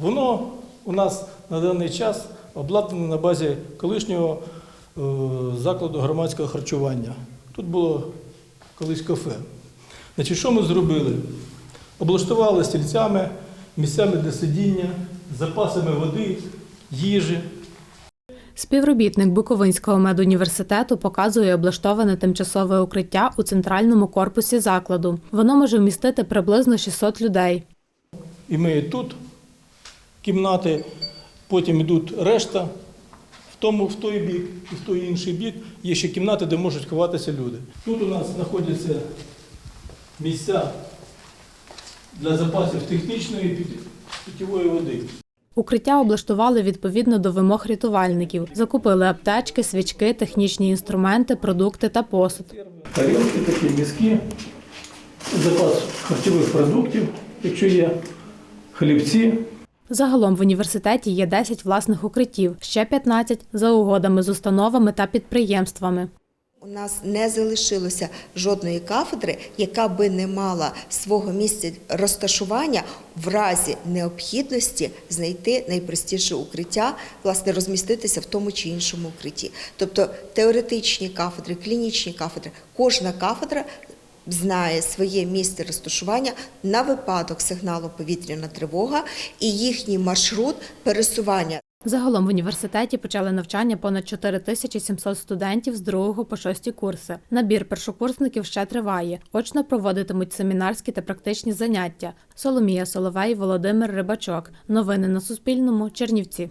Воно у нас на даний час обладнане на базі колишнього е, закладу громадського харчування. Тут було колись кафе. Значить, що ми зробили? Облаштували стільцями, місцями для сидіння, запасами води, їжі. Співробітник Буковинського медуніверситету показує облаштоване тимчасове укриття у центральному корпусі закладу. Воно може вмістити приблизно 600 людей. І ми тут кімнати, потім йдуть решта. В тому в той бік і в той інший бік є ще кімнати, де можуть ховатися люди. Тут у нас знаходяться місця для запасів технічної питьової води. Укриття облаштували відповідно до вимог рятувальників. Закупили аптечки, свічки, технічні інструменти, продукти та посуд. Тарілки такі мізки, запас харчових продуктів, якщо є хлібці. Загалом в університеті є 10 власних укриттів, ще 15 за угодами з установами та підприємствами. У нас не залишилося жодної кафедри, яка би не мала свого місця розташування в разі необхідності знайти найпростіше укриття, власне, розміститися в тому чи іншому укритті. Тобто теоретичні кафедри, клінічні кафедри, кожна кафедра знає своє місце розташування на випадок сигналу повітряна тривога і їхній маршрут пересування. Загалом в університеті почали навчання понад 4700 студентів з 2 по 6 курси. Набір першокурсників ще триває. Очно проводитимуть семінарські та практичні заняття. Соломія Соловей, Володимир Рибачок. Новини на Суспільному. Чернівці.